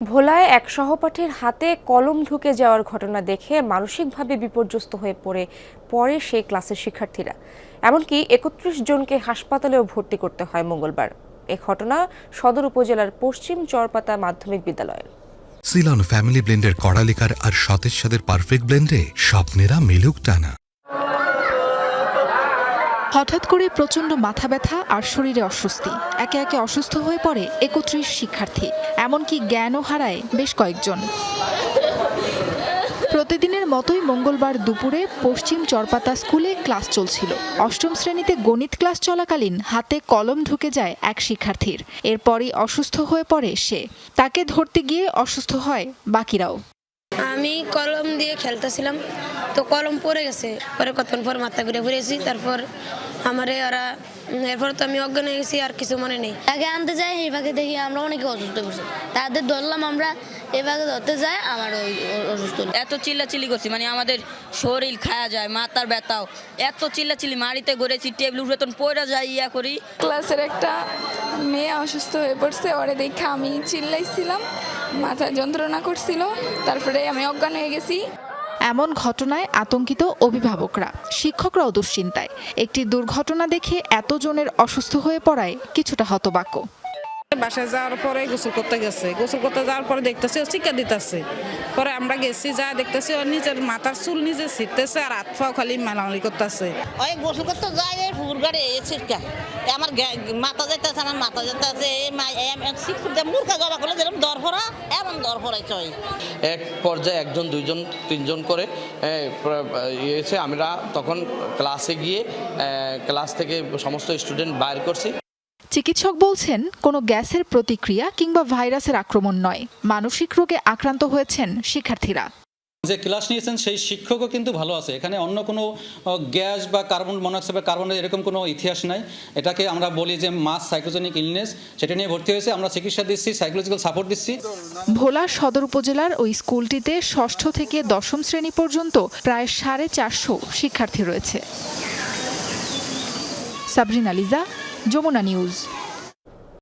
ভোলায় এক সহপাঠীর হাতে কলম ঢুকে যাওয়ার ঘটনা দেখে মানসিকভাবে বিপর্যস্ত হয়ে পড়ে পরে সেই ক্লাসের শিক্ষার্থীরা। এমনকি একত্রিশ জনকে হাসপাতালেও ভর্তি করতে হয় মঙ্গলবার। এ ঘটনা সদর উপজেলার পশ্চিম চরপাতা মাধ্যমিক বিদ্যালয়ের। সিলন ফ্যামিলি ব্লেন্ডের কড়ালিকার আর সতেজ সাদের পারফেক্ট ব্লেন্ডে স্বপ্নেরা মেলুক টানা। হঠাৎ করে প্রচণ্ড মাথা ব্যথা আর শরীরে অস্বস্তি। একে একে অসুস্থ হয়ে পড়ে একত্রিশ শিক্ষার্থী, এমনকি জ্ঞানও হারায় বেশ কয়েকজন। প্রতিদিনের মতোই মঙ্গলবার দুপুরে পশ্চিম চরপাতা স্কুলে ক্লাস চলছিল। অষ্টম শ্রেণীতে গণিত ক্লাস চলাকালীন হাতে কলম ঢুকে যায় এক শিক্ষার্থীর। এরপরই অসুস্থ হয়ে পড়ে সে। তাকে ধরতে গিয়ে অসুস্থ হয় বাকিরাও। আমি কলম দিয়ে খেলতেছিলাম। তো কলম পড়ে গেছে। পরে কতক্ষণ পর মাথা ঘুরে ঘুরেছি, তারপর আমারে ওরা, এরপর তো আমি অজ্ঞান হয়ে গেছি, আর কিছু মনে নেই। আগে আনতে যাই এইভাবে দেখি আমরা অনেকে অসুস্থ করছি তাদের ধরলাম আমরা এ ভাগে ধরতে যাই আমার ওই অসুস্থ এত চিল্লাচিল্লি করছি মানে আমাদের শরীর খায়া যায় মাথার ব্যথাও। এত চিল্লাচিল্লি মাড়িতে ঘুরেছি টেবিল উপরে তখন পয়রা যাই ইয়া করি। ক্লাসের একটা মেয়ে অসুস্থ হয়ে পড়ছে ওরে দেখে আমি চিল্লাইছিলাম মাথা যন্ত্রণা করছিল তারপরে আমি অজ্ঞান হয়ে গেছি। এমন ঘটনায় আতঙ্কিত অভিভাবকরা শিক্ষকরাও দুশ্চিন্তায়। একটি দুর্ঘটনা দেখে এতজনের অসুস্থ হয়ে পড়ায় কিছুটা হতবাক। বাসায় যাওয়ার পরে গোসল করতে গেছে। গোসল করতে যাওয়ার পরে দেখতেছি ও চিকা দিতেছে। পরে আমরা গেছি যা দেখতেছি ও নিজের মাথার চুল নিজে ছিটতেছে আর হাত পাও খালি মালামালি করতেছে। ওই গোসল করতে যায় এই ফুর গাড়ি এই ছিটকা। আমার মাথা যেতেছে আমার মাথা যেতেছে মূর্খা গবা করলে যেরকম দর ফরা এমন দর ফরাই চয় এক পর্যায়ে একজন দুইজন তিনজন করে এ, প্র- আমরা তখন ক্লাসে গিয়ে ক্লাস থেকে সমস্ত স্টুডেন্ট বাইর করছি। চিকিৎসক বলছেন কোনো গ্যাসের প্রতিক্রিয়া কিংবা ভাইরাসের আক্রমণ নয়। মানসিক রোগে আক্রান্ত হয়েছেন শিক্ষার্থীরা। যে ক্লাস নিয়েছেন সেই শিক্ষকও কিন্তু ভালো আছে। এখানে অন্য কোনো গ্যাস বা কার্বন মনোক্সাইড বা কার্বনের এরকম কোনো ইতিহাস নাই। এটাকে আমরা বলি যে মাস সাইকোজেনিক ইলনেস সেটা নিয়ে ভর্তি হয়েছে। আমরা চিকিৎসা দিচ্ছি সাইকোলজিক্যাল সাপোর্ট দিচ্ছি। ভোলা সদর উপজেলার ওই স্কুলটিতে ষষ্ঠ থেকে দশম শ্রেণি পর্যন্ত প্রায় সাড়ে চারশো শিক্ষার্থী রয়েছে। সাবরিনা লিজা যমুনা নিউজ।